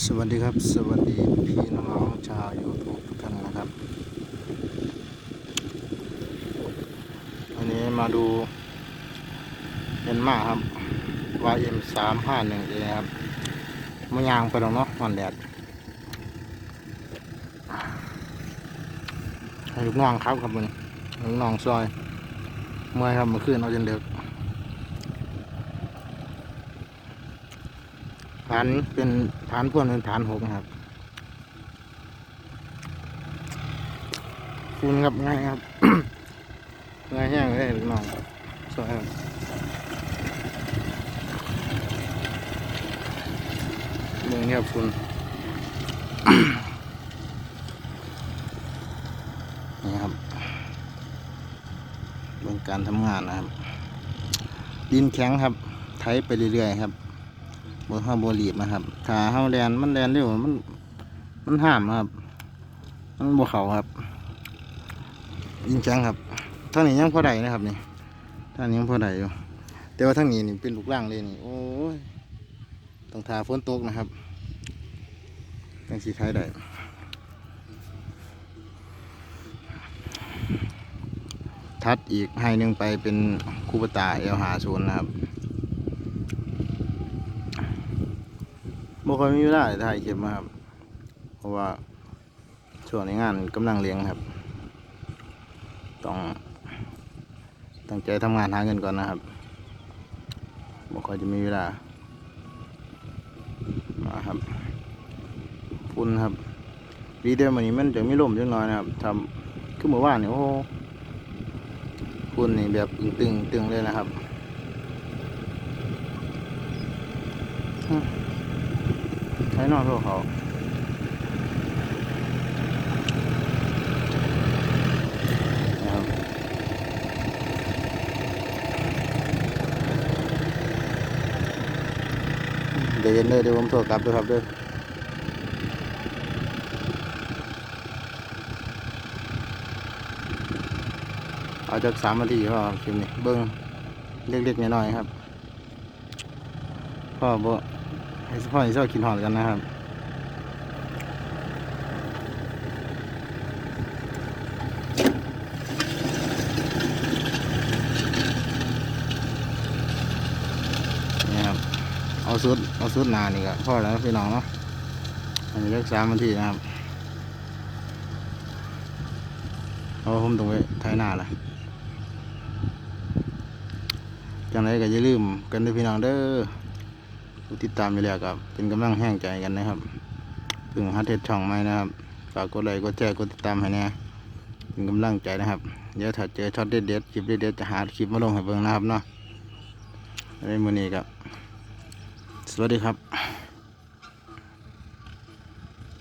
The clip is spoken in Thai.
สวัสดีครับ สวัสดีพี่น้องชาวยูทูบทุกท่านนะครับวันนี้มาดูเอ็นมาครับ YM สามห้าหนึ่งเอครับมายางไปแล้วเนาะวันแดดให้ลูกน้องครับครับมันลูกน้องซอยเมื่อยครับเมื่อคืนเอาจนเด็ก ฐานเป็นฐานพ่วนเป็นฐานหกนะครับคุณครับง่ายครับง่ายแห้งเลยลูกน้องซอยครับเมืองนี้ครับคุณนี่ครับเป็นการทำงานนะครับ ดินแข็งครับ ไถไปเรื่อยๆครับ บนห้าบรีบนะครับถาห้าแลนมันแลนเร็วมัน มันห้ามนครับ มันบวเขาครับดินแข็งครับทางนี้ยังพอได้นะครับนี่ทางนี้ยังพอได้อยู่ แต่ว่าทางนี้นี่เป็นลูกล่างเลยนี่ โอ้ยต้องทาฝนตกนะครับจังสีไทยได้ทัดอีกให้หนึ่งไปเป็นคูปตาเอลหาศูนย์นะครับ บ่ค่อยมีเวลาถ่ายคลิปมาครับ เพราะว่าช่วงในงานกำลังเลี้ยงครับ ต้องตั้งใจทำงานหาเงินก่อนนะครับบ่ค่อยจะมีเวลา มาครับพุ่นครับวีเดีโอมันนี้มันจะมีลมจังน้อยนะครับทำคือเมื่อวานนี่โอ้โหคุณนี่แบบตึงตึงตึงเลยนะครับ ช้นอกโทษเขานครับเดี๋ยวเย็นเลยเดี๋ยวผมโทรกลับด้วยครับเด้วยเอาจากสามนาทีพอครับคลิปนี้เบิ้งเล็กๆน้อยๆครับพ่อบ่ ให้พ่อให้เจ้ากินหอดกันนะครับนี่ครับเอาสุดเอาสุดนานี่ก็พอแล้วพี่น้องเนาะอันนี้เลือกสามนาทีนะครับเอาผมตรงไปท้ายหน้าละจังไรก็อย่าลืมกันด้วยพี่น้องเด้อ ผู้ติดตามไปแล้วกับ เป็นกำลังแห้งใจกันนะครับถึงฮัดเทดช่องไหมนะครับ ฝากกดไลค์กดแชร์กดติดตามให้แน่เป็นกำลังใจนะครับ เดี๋ยวถ้าเจอช็อตเด็ดๆคลิปเด็ดๆจะหาคลิปมาลงให้เบิ่งนะครับเนาะในมือนี้ครับ สวัสดีครับ